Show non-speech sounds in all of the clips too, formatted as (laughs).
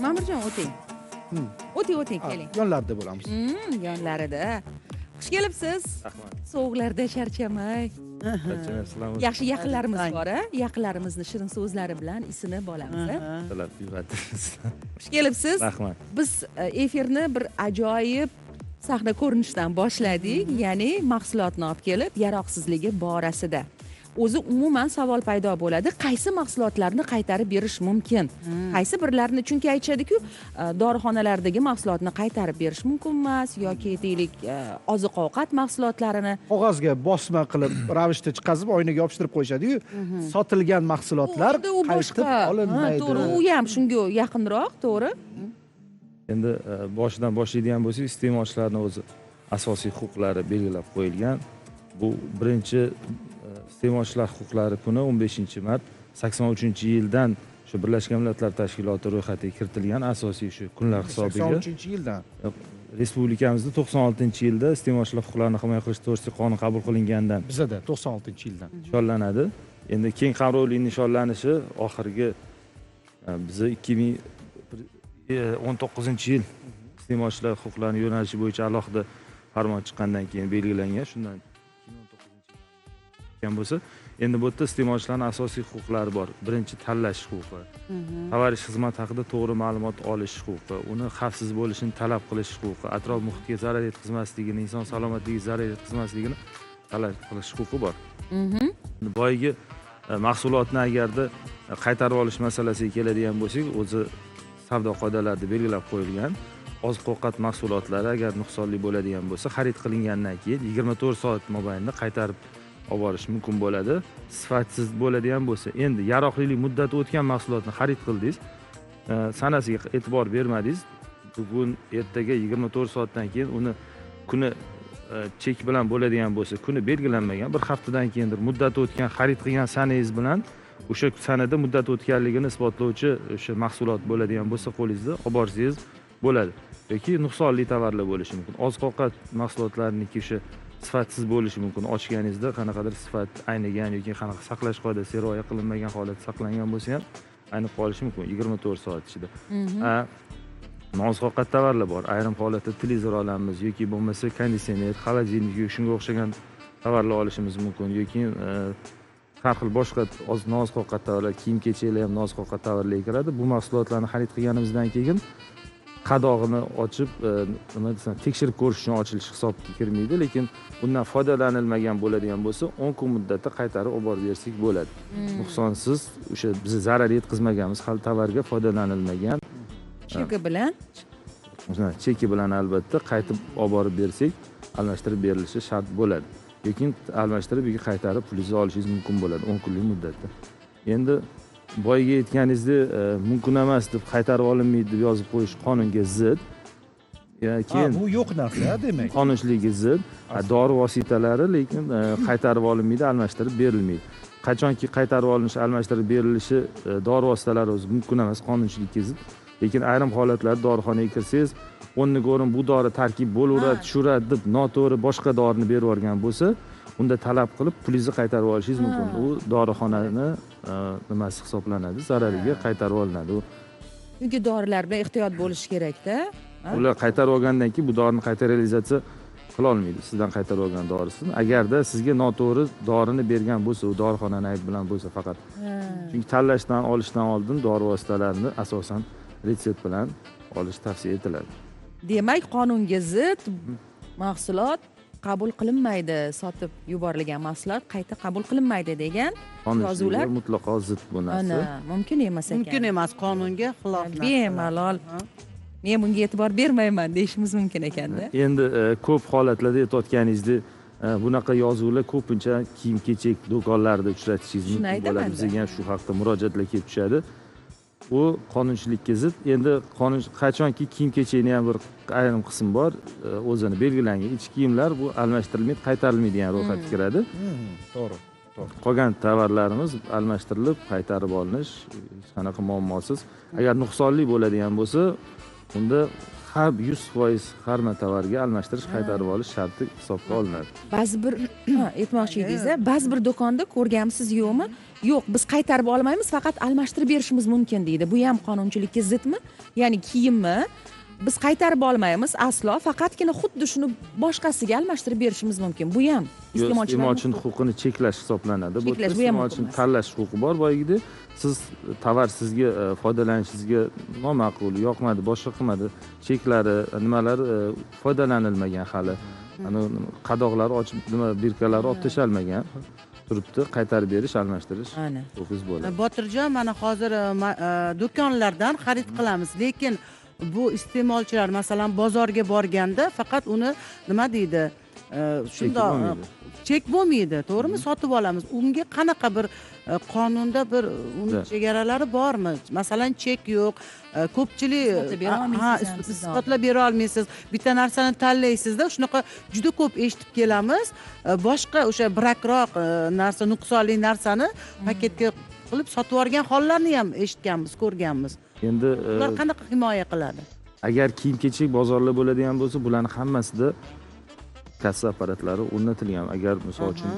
ma'murjon o'ting. Hmm. o'ting o'ting keling. yonlarida bo'lamiz. Hmm, yonlarida. Xush kelibsiz. Rahmat. Sovuqlarda charchamay. Assalomu yaxshi yaqinlarimiz bor a yaqinlarimizni shirin so'zlari bilan isinib olamiz tilab yuvatdingiz xush kelibsiz. Rahmat. Biz e, efirni bir ajoyib sahna ko'rinishidan boshladik. Ya'ni mahsulotni olib kelib yaroqsizligi borasida o'zi umuman savol paydo bo'ladi. Qaysi mahsulotlarni qaytarib berish mumkin? Qaysi birlarini chunki aytishadiku e, dorixonalardagi mahsulotni qaytarib berish mumkin emas yoki deylik e, oziq ovqat mahsulotlarini. Qog'ozga bosma qilib (coughs) ravishda chiqazib oynaga yopishtirib qo'yishadiyu. Sotilgan mahsulotlar qaytib olinmaydi to'g'ri u ham shunga yaqinroq to'g'ri. Endi e, boshidan boshlaydigan bo'lsak iste'molchilarni o'zi asosiy huquqlari belgilab qo'yilgan. Bu birinchi iste'molchilar huquqlari kuni 15 mart 83 yildan shu birlashgan millatlar tashkiloti ro'yxatiga kiritilgan asosiy shu kunlar hisobiga 83 yildan? Respublikamizda 96 yilda iste'molchilar huquqlarini himoya qilish to'g'risida qonun qabul qilingandan bizada 96 yildan. nishonlanadi. Endi keng qamrovli nishonlanishi oxirgi e, bizni ikki ming o'n to'qqizinchi yil iste'molchilar huquqlarini yo'nalishi bo'yicha alohida farmon chiqqandan keyin belgilangan. Shundan chiqqan bo'lsa endi bu yerda iste'molchilarni asosiy huquqlari bor. Birinchi tanlash huquqi. Tovar ish xizmat haqida to'g'ri ma'lumot olish huquqi uni xavfsiz bo'lishini talab qilish huquqi atrof muhitga zarar yetkazmasligini inson salomatligiga zarar yetkazmasligini talab qilish huquqi bor. Mhm. boyagi e, mahsulotni agarda e, qaytarib olish masalasiga keladigan bo'lsak o'zi savdo qoidalarida belgilab qo'yilgan oziq ovqat mahsulotlari agar nuqsonli bo'ladigan bo'lsa xarid qilingandan keyin yigirma to'rt soat mobaynida qaytarib olib borish mumkin bo'ladi. Sifatsiz bo'ladigan bo'lsa. Endi yaroqlilik muddati o'tgan mahsulotni xarid qildingiz. Sanasiga e'tibor bermadingiz. Bugun ertaga yigirma to'rt soatdan keyin uni kuni e, chek bilan bo'ladigan bo'lsa kuni belgilanmagan bir haftadan keyindir muddati o'tgan xarid qilgan sanangiz bilan o'sha sanada muddati o'tganligini isbotlovchi o'sha mahsulot bo'ladigan bo'lsa qo'lingizda olib borsangiz bo'ladi. Yoki nuqsonli tovarlar bo'lishi mumkin. Oziq ovqat mahsulotlariniki o'sha sifatsiz bo'lishi mumkin. Ochganingizda qanaqadir sifat aynigan yoki qanaqa saqlash qoidasi rioya qilinmagan holatda saqlangan bo'lsa ham aynib qolishi mumkin yigirma to'rt soat ichida. Mhm. Oziq ovqat tovarlar bor. Ayrim holatda televizor olamiz yoki bo'lmasa konditsioner холодильник yoki shunga o'xshagan tovarlar olishimiz mumkin yoki e, har xil boshqa oz- nozik ovqat tovarlar kiyim kechaklar ham nozik ovqat tovarlarga kiradi. Bu mahsulotlarni xarid qilganimizdan keyin qadog'ini ochib e, nima desam tekshirib ko'rish uchun ochilishi hisobga kirmaydi lekin bundan foydalanilmagan bo'ladigan bo'lsa o'n kun muddatda qaytarib olib borib bersak bo'ladi nuqsonsiz o'sha biz zarar yetkazmaganmiz hali tovarga foydalanilmagan. Cheki bilan? Cheki bilan albatta qaytib olib borib bersak almashtirib berilishi shart bo'ladi. Yoki almashtirib yoki qaytarib pulingizni olishingiz mumkin bo'ladi o'n kunlik muddatda. Endi boyagi aytganingizdek e, mumkin emas deb qaytarib olinmaydi deb yozib qo'yish qonunga zid. Keyin bu yo'q narsa demak. qonunchilikka zid. Dori vositalari lekin e, qaytarib olinmaydi almashtirib berilmaydi. Qachonki qaytarib olinishi almashtirib berilishi e, dori vositalari o'zi mumkin emas qonunchilikka zid. Lekin ayrim holatlarda dorixonaga kirsangiz o'rniga o'rin bu dori tarkib bo'laveradi tushiradi deb noto'g'ri boshqa dorini berib yuborgan bo'lsa unda talab qilib pulingizni qaytarib olishingiz mumkin. U dorixonani e, nimasi hisoblanadi? Zarariga qaytarib olinadi. U chunki dorilar bilan ehtiyot bo'lish kerakda ular qaytarib olgandan keyin bu dorini qayta realizatsiya qilolmaydi sizdan qaytarib olgan dorisini. Agarda sizga noto'g'ri dorini bergan bo'lsa u dorixonani aybi bilan bo'lsa faqat. Chunki tanlashdan olishdan oldin dori vositalarini asosan retsept bilan olish tavsiya etiladi. Demak qonunga zid mahsulot qabul qilinmaydi sotib yuborilgan mahsulot qayta qabul qilinmaydi degan Yozuvlar? mutlaqo zid bu narsa. Mumkin emas ekan. Mumkin emas qonunga xilof bemalol. Men bunga e'tibor bermayman deyishimiz mumkin ekanda endi e, ko'p holatlarda aytayotganingizdek e, bunaqa yozuvlar ko'pincha kiyim kechak do'konlarida uchratishingiz mumkin bo'ladi. Bizga ham shu haqda murojaatlar kelib tushadi u qonunchilikka zid. Endi qonun qachonki kiyim kechakni ham bir ayrim qism bor e, o'zini belgilangan ichki kiyimlar bu almashtirilmaydi qaytarilmaydigan ro'yxatga kiradi. Mhm, to'g'ri to'g'ri. Qolgan tovarlarimiz almashtirilib qaytarib olinish hech qanaqa muammosiz. Agar nuqsonli bo'ladigan bo'lsa unda har yuz foiz har bir tovarga almashtirish qaytarib olish sharti hisobga olinadi. Ba'zi bir (clears throat) aytmoqchi edingiz ba'zi bir do'konda ko'rganmisiz yo'qmi? Yo'q biz qaytarib olmaymiz faqat almashtirib berishimiz mumkin deydi. Bu ham qonunchilikka zidmi? Ya'ni kiyimni biz qaytarib olmaymiz aslo. Faqatgina xuddi shuni boshqasiga almashtirib berishimiz mumkin. Bu ham iste'molchini huquqi. huquqini cheklash hisoblanadi. Bu Cheklash, bu ham iste'molchini tanlash huquqi bor. Boyagidek siz tovar sizga e, foydalanishingizga noma'qul yoqmadi boshqa qilmadi cheklari nimalari e, foydalanilmagan hali. Qadoqlari ochib nima birkalari olib tashlamagan turibdi qaytarib berish almashtirish huquqingiz bo'ladi. Botirjon mana hozir e, e, do'konlardan xarid qilamiz. Lekin bu iste'molchilar masalan bozorga borganda faqat uni nima deydi e, shundoq bo'lmaydi. chek bo'lmaydi to'g'rimi? Sotib olamiz. Unga qanaqa bir e, qonunda bir uni chegaralari bormi? Masalan chek yo'q e, ko'pchilik ha, isbotlab bera olmaysiz. Bitta narsani tanlaysizda shunaqa juda ko'p eshitib kelamiz. E, boshqa o'sha birakroq e, narsa nuqsonli narsani paketga qilib sotib yuborgan hollarni ham eshitganmiz ko'rganmiz. Endi e, ular qanaqa himoya qiladi? agar kiyim kechak bozorlar bo'ladigan bo'lsa bularni hammasida kassa apparatlari o'rnatilgan. Agar misol uchun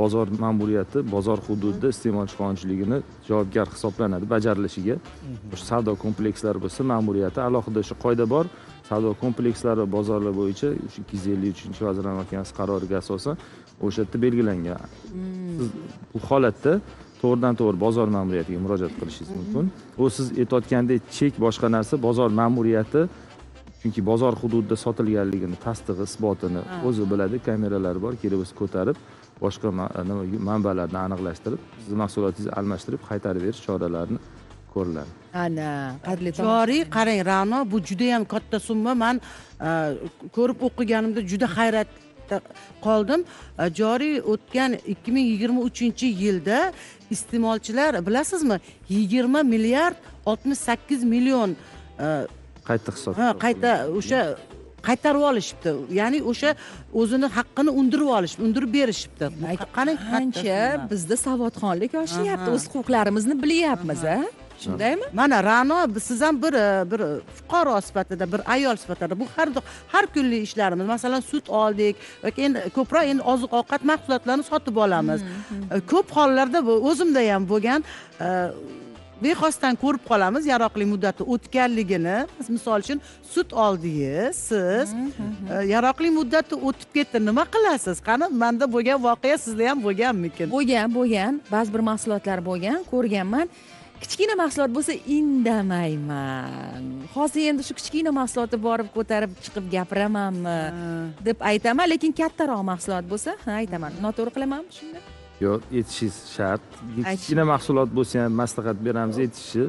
bozor ma'muriyati bozor hududida iste'molchi qonunchiligini javobgar hisoblanadi bajarilishiga. O'sha savdo komplekslari bo'lsa ma'muriyati alohida o'sha qoida bor. Savdo komplekslari va bozorlar bo'yicha o'sha ikki yuz ellik uchinchi vazirlar mahkamasi qaroriga asosan o'sha yerda belgilangan. Siz bu holatda to'g'ridan to'g'ri bozor ma'muriyatiga murojaat qilishingiz mumkin. U siz aytayotgandek chek boshqa narsa bozor ma'muriyati chunki bozor hududida sotilganligini tasdig'i isbotini o'zi biladi kameralari bor kerak bo'lsa ko'tarib boshqa manbalarni aniqlashtirib sizni mahsulotingizni almashtirib qaytarib berish choralarini ko'riladi ana qadrli joriy qarang ra'no bu juda yam katta summa. Man e, ko'rib o'qiganimda juda hayratda qoldim. E, joriy o'tgan ikki ming yigirma uchinchi yilda iste'molchilar bilasizmi yigirma milliard oltmish sakkiz million e, qayta hisob ha qayta o'sha qaytarib olishibdi. Ya'ni o'sha o'zini haqqini undirib olish undirib berishibdi. Bu qa- qanday katta qancha bizda savodxonlik oshyapti o'z huquqlarimizni bilyapmiz a shundaymi mana ra'no siz ham bir bir fuqaro sifatida bir ayol sifatida bu har har kunlik ishlarimiz masalan sut oldik yoki endi ko'proq endi oziq ovqat mahsulotlarini sotib olamiz. E, ko'p hollarda bu o'zimda ham bo'lgan e, bexosdan ko'rib qolamiz yaroqli muddati o'tganligini. Misol uchun sut oldingiz siz e, yaroqli muddati o'tib ketdi. Nima qilasiz? Qani manda bo'lgan voqea sizda ham bo'lganmikin? Bo'lgan bo'lgan. Ba'zi bir mahsulotlar bo'lgan ko'rganman kichkina mahsulot bo'lsa indamayman. Hozir endi shu kichkina mahsulotni borib ko'tarib chiqib gapiramanmi deb aytaman lekin kattaroq mahsulot bo'lsa ha aytaman noto'g'ri qilamanmi shunda yo'q aytishingiz shart. Kichkina mahsulot bo'lsa ham maslahat beramiz aytishni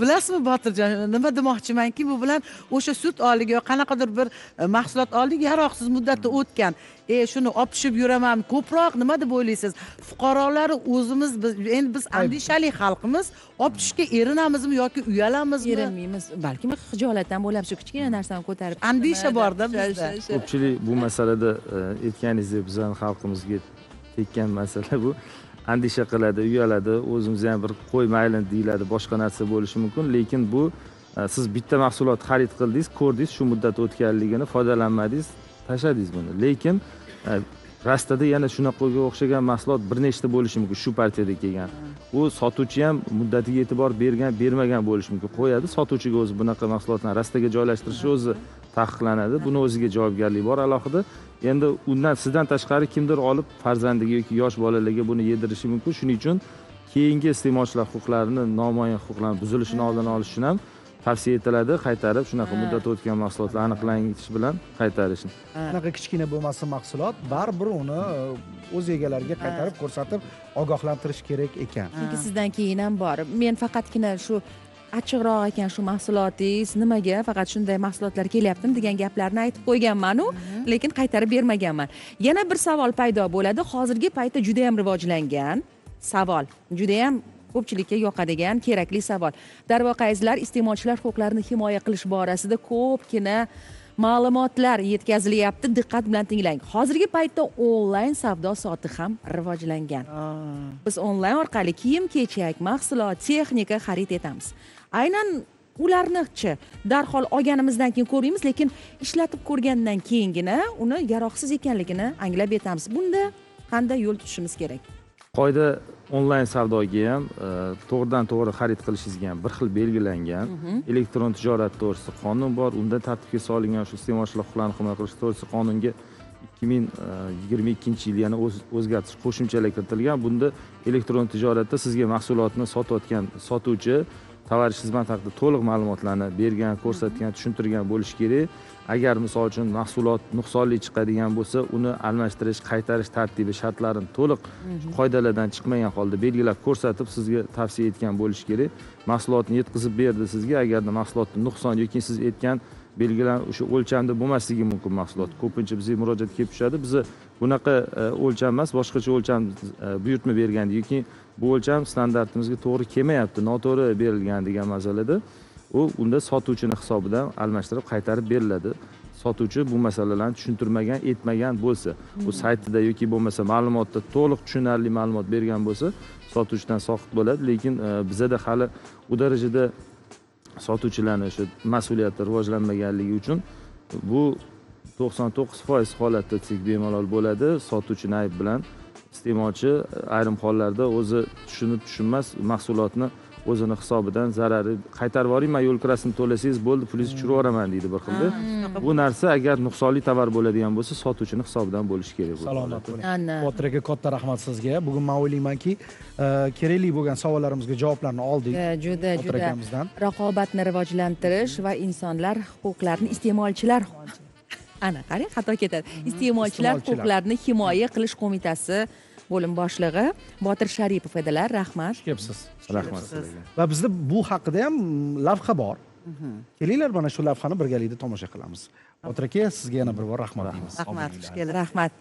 bilasizmi botirjon nima demoqchimanki bu bilan o'sha sut oldik yo qanaqadir bir e, mahsulot oldik yaroqsiz muddatda o'tgan. E shuni olib pishib yuraman. Ko'proq nima deb o'ylaysiz? Fuqarolari o'zimiz biz endi biz andishali xalqimiz olib pishishga erinamizmi yoki uyalamizmi? Erinmaymiz. Balkim hijolatdan bo'lab shu kichkina narsani ko'tarib Andisha borda bizda. ko'pchilik bu masalada e, aytganingizdek bizani xalqimizga tekkan masala bu. Andisha qiladi uyaladi o'zimizni ham bir qo'y mayli deyiladi boshqa narsa bo'lishi mumkin. Lekin bu e, siz bitta mahsulot xarid qildingiz ko'rdingiz shu muddat o'tganligini foydalanmadingiz tashladingiz buni. Lekin e, rastada yana shunaqaga o'xshagan mahsulot bir nechta bo'lishi mumkin shu partiyada kelgan. U sotuvchi ham muddatiga e'tibor bergan bermagan bo'lishi mumkin. Qo'yadi sotuvchiga o'zi bunaqa mahsulotlarni rastaga joylashtirishi o'zi taqiqlanadi. Buni o'ziga javobgarlik bor alohida. Endi undan sizdan tashqari kimdir olib farzandiga yoki yosh bolalarga buni yedirishi mumkin. Shuning uchun keyingi iste'molchilar huquqlarini nomuayyan huquqlarni buzilishini oldini olish uchun ham tavsiya etiladi. Qaytarib shunaqa muddat o'tgan mahsulotlar aniqlanish bilan qaytarishni bunaqa kichkina bo'lmasin mahsulot baribir uni e, o'z egalariga qaytarib ko'rsatib ogohlantirish kerak ekan. Chunki sizdan keyin ham bor men faqatgina shu achchiqroq ekan shu mahsulotingiz nimaga? Faqat shunday mahsulotlar kelyaptimi degan gaplarni aytib qo'yganmanu lekin qaytarib bermaganman. Yana bir savol paydo bo'ladi. Hozirgi paytda juda yam rivojlangan savol juda yam ko'pchilikka yoqadigan kerakli savol. Darvoqe azizlar iste'molchilar huquqlarini himoya qilish borasida ko'pgina ma'lumotlar yetkazilyapti. Diqqat bilan tinglang. Hozirgi paytda onlayn savdo soati ham rivojlangan. Biz onlayn orqali kiyim kechak mahsulot texnika xarid etamiz. Aynan ularnichi darhol olganimizdan keyin ko'rmaymiz lekin ishlatib ko'rgandan keyingina uni yaroqsiz ekanligini anglab yetamiz bunda qanday yo'l tutishimiz kerak? Qoida onlayn savdoga ham e, to'g'ridan to'g'ri xarid qilishingizga ham bir xil belgilangan. Elektron tijorat to'g'risida qonun bor. Unda tartibga solingan shu iste'molchilar huquqlarini himoya qilish to'g'risida qonunga ikki ming yigirma ikkinchi yil yana o'z- o'zgartirish qo'shimchalar kiritilgan. Bunda elektron tijoratda sizga mahsulotni sotayotgan sotuvchi tovar xizmat haqida to'liq ma'lumotlarni bergan ko'rsatgan tushuntirgan bo'lishi kerak. Agar misol uchun mahsulot nuqsonli chiqadigan bo'lsa uni almashtirish qaytarish tartibi shartlarini to'liq qoidalardan chiqmagan holda belgilab ko'rsatib sizga tavsiya etgan bo'lishi kerak. Mahsulotni yetkazib berdi sizga. Agarda mahsulotda nuqson yoki siz aytgan belgilan o'sha o'lchamda bo'lmasligi mumkin mahsulot. Ko'pincha bizga murojaat kelib tushadi. Biza bunaqa e, o'lcham emas boshqacha o'lcham e, buyurtma bergan yoki bu o'lcham standartimizga to'g'ri kelmayapti noto'g'ri berilgan degan masalada u unda sotuvchini hisobidan almashtirib qaytarib beriladi. Sotuvchi bu masalalarni tushuntirmagan aytmagan bo'lsa bu saytida yoki bo'lmasa ma'lumotda to'liq tushunarli ma'lumot bergan bo'lsa sotuvchidan soqit bo'ladi. Lekin e, bizada hali u darajada sotuvchilarni o'sha mas'uliyati rivojlanmaganligi uchun bu to'qson to'qqiz foiz holatda desak bemalol bo'ladi. Sotuvchini ayb bilan iste'molchi ayrim hollarda o'zi tushunib tushunmas mahsulotni o'zini hisobidan zarari qaytarib yuboring man yo'l kirasini to'lasangiz bo'ldi pulingizni tushirib yuboraman deydi bir xilda. Bu narsa agar nuqsonli tovar bo'ladigan bo'lsa sotuvchini hisobidan bo'lishi kerak salomat bo'ling botir aka katta rahmat sizga. Bugun man o'ylaymanki e, kerakli bo'lgan savollarimizga javoblarni oldik juda juda. Akamizdan. Raqobatni rivojlantirish va insonlar huquqlarini iste'molchilar (laughs) ana qarang xato ketadi. Iste'molchilar. huquqlarini himoya qilish qo'mitasi bo'lim boshlig'i botir sharipov edilar. Rahmat. Kelibsiz. Rahmat. Sizlarga va bizda bu haqida ham lavha bor. Kelinglar mana shu lavhani birgalikda tomosha qilamiz. Botir aka sizga yana bir bor rahmat deymiz. Rahmat. Xush kelibsiz rahmat